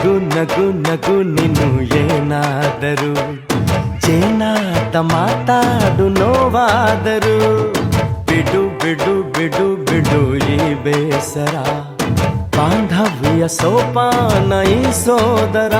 ನಗು ನಗು ನಗು ನೀನು ಏನಾದರೂ ಚೇನಾಟ ಮಾತಾಡು ನೋವಾದರು ಬಿಡು ಬಿಡು ಬಿಡು ಬಿಡು ಈ ಬೇಸರ ಬಾಂಧವ್ಯ ಸೋಪಾನ ಈ ಸೋದರ